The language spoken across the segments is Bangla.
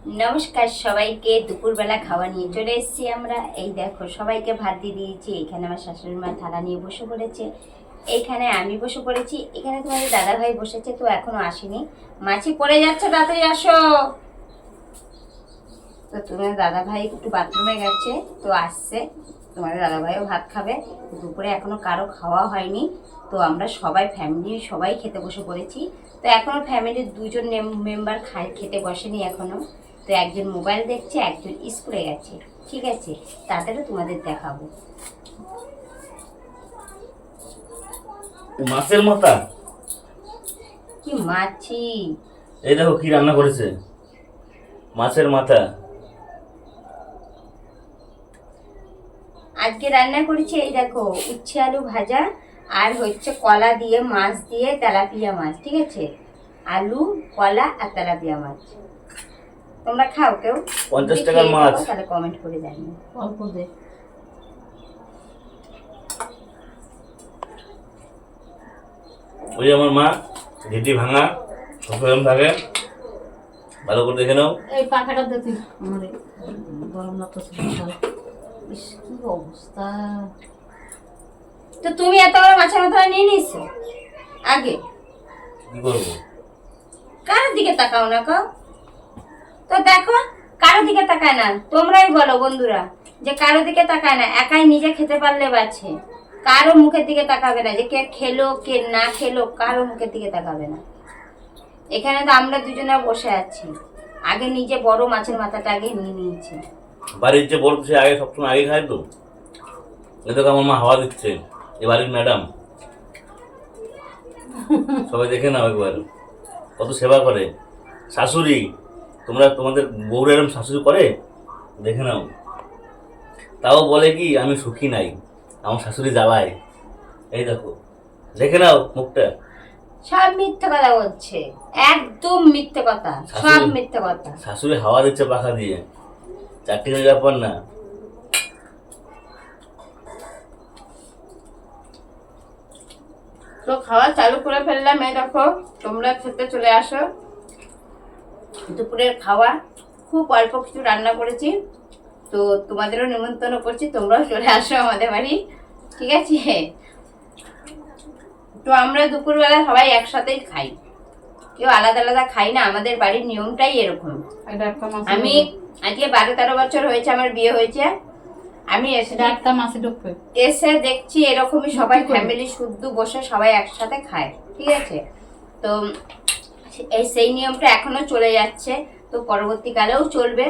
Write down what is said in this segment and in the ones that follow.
নমস্কার সবাইকে, দুপুরবেলা খাওয়া নিয়ে চলে এসেছি আমরা। এই দেখো, সবাইকে ভাত দিয়ে দিয়েছি। এখানে আমার শাশুড়ি মা থালা নিয়ে বসে পড়েছে। এইখানে আমি বসে পড়েছি। এখানে তোমাদের দাদা ভাই বসেছে, তো এখনও আসেনি। মাছি পড়ে যাচ্ছে, তাড়াতাড়ি আসো। তো তোমার দাদা ভাই একটু বাথরুমে গেছে, তো আসছে। তোমাদের দাদা ভাইও ভাত খাবে। দুপুরে এখনও কারও খাওয়া হয়নি। তো আমরা সবাই ফ্যামিলি সবাই খেতে বসে পড়েছি। তো এখনও ফ্যামিলির দুজন মেম্বার খাই খেতে বসেনি এখনও। তো একজন মোবাইল দেখছে একজন স্কুলে গেছে। ঠিক আছে তাড়াতাড়ি তোমাদের দেখাবো। মাছের মাথা কি মাছি? এই দেখো কি রান্না করেছে। মাছের মাথা। আজকে রান্না করেছি এই দেখো উচ্ছে আলু ভাজা আর হচ্ছে কলা দিয়ে মাছ দিয়ে তেলাপিয়া মাছ ঠিক আছে? আলু কলা আর তেলাপিয়া মাছ। তোমরা খাও কেউ? পঞ্চাশ টাকার মাছ। তাহলে কমেন্ট করে জানিও। অল্প দে। ওই আমার মা ঘেটি ভাঙা সবসময় থাকে। ভালো করে দেখে নাও। এই পাখাটা দে তুই। আমার গরম। ইস কি অবস্থা। তো তুমি এত বড় মাছের মাথা নিয়ে নিয়েছো? আগে। কি করব? কারোর দিকে তাকাও না কো তো দেখো কারোর দিকে তাকায় না। তোমরাই বলো বন্ধুরা, যে কারোর দিকে তাকায় না, একাই নিজে খেতে পারলে বাছে কারও মুখের দিকে তাকাবে না, যে কে খেলো, কে না খেলো, কারও মুখের দিকে তাকাবে না। এখানে তো আমরা দুজনে বসে আছি। আগে নিজে বড় মাছের মাথাটা আগে নিয়ে নিয়েছি। বাড়ির যে বড় সে আগে সবসময় আগে খায় তো? এ দেখো আমার মা হাওয়া দিচ্ছে। এ বাড়ির ম্যাডাম। সবাই দেখে নাও একবার। কত সেবা করে। শাশুড়ি তোমরা তোমাদের বউরা এরম শাশুড়ি করে? দেখে নাও। তাও বলে কি আমি সুখী নাই আমার শাশুড়ি জ্বালায়। এই দেখো দেখে নাও মুখটা। সব মিথ্যে কথা বলছে একদম মিথ্যে কথা সব শাশুড়ি- মিথ্যে কথা। শাশুড়ি হাওয়া দিচ্ছে পাখা দিয়ে। চারটি ব্যাপার না। তো খাওয়া চালু করে ফেললাম এই দেখো তোমরা খেতে চলে আসো। দুপুরের খাওয়া। খুব অল্প কিছু রান্না করেছি। তো তোমাদেরও নিমন্ত্রণ করছি তোমরাও চলে আসো আমাদের বাড়ি। ঠিক আছে? তো আমরা দুপুরবেলা সবাই একসাথেই খাই। কেউ আলাদা আলাদা খাই না আমাদের বাড়ির নিয়মটাই এরকম। আমি আজকে বারো তেরো বছর হয়েছে আমার বিয়ে হয়েছে। আমি এসে এসে দেখছি এরকমই সবাই ফ্যামিলি শুদ্ধ বসে সবাই একসাথে খায়। ঠিক আছে? তো এই সেই নিয়মটা এখনও চলে যাচ্ছে, তো পরবর্তীকালেও চলবে।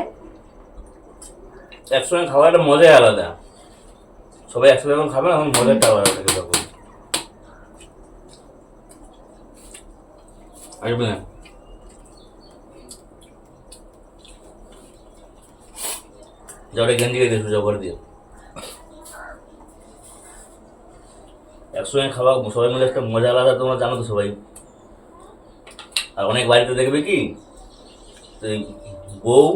একসঙ্গে খাওয়ার একটা মজাই আলাদা। সবাই একসঙ্গে যখন খাবে না, তখন মজাটা আলাদা থাকে তখন। না একসঙ্গে খাওয়া, সবাই মিলে একটা মজা আলাদা, তোমরা জানো তো সবাই। আর অনেক বাড়িতে দেখবে কি বউ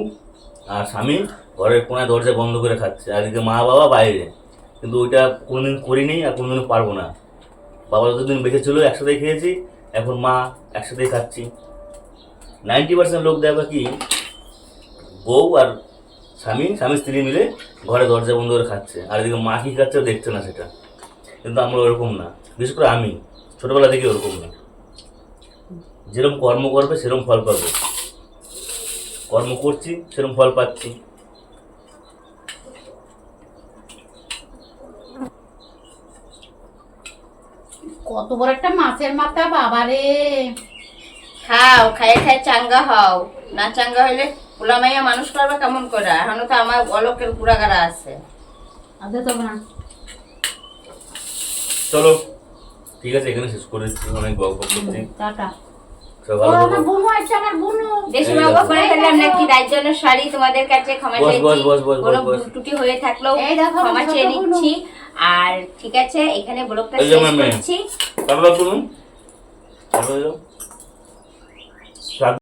আর স্বামী ঘরের কোনায় দরজা বন্ধ করে খাচ্ছে। আর এদিকে মা বাবা বাইরে। কিন্তু ওইটা কোনোদিন করিনি আর কোনোদিন পারব না। বাবা যতদিন বেঁচে ছিল, একসাথেই খেয়েছি, এখন মা একসাথেই খাচ্ছি। নাইনটি পার্সেন্ট লোক দেখবে কি, বউ আর স্বামী স্বামী স্ত্রী মিলে ঘরে দরজা বন্ধ করে খাচ্ছে। আর এদিকে মা কি খাচ্ছে দেখছে না সেটা। কিন্তু আমরা ওরকম না। বিশেষ করে আমি। ছোটোবেলা থেকে ওরকম না। যেরকম কর্ম করবে সেরকম ফল পাবে। কর্ম করছি সেরকম ফল পাচ্ছি। কত বড় একটা মাছের মাথা বাবারে। খাও খায় খায় চাঙ্গা হও। না চাঙ্গা হইলে পোলামাইয়া মানুষ করবে কেমন করে? এখনও তো আমার অলকের আছে। আর দে তবে না চলো ঠিক আছে এখানে শেষ করে অনেক বক বক করছি। টাটা। আর ঠিক আছে এখানে ব্লগটা শেষ। করছি।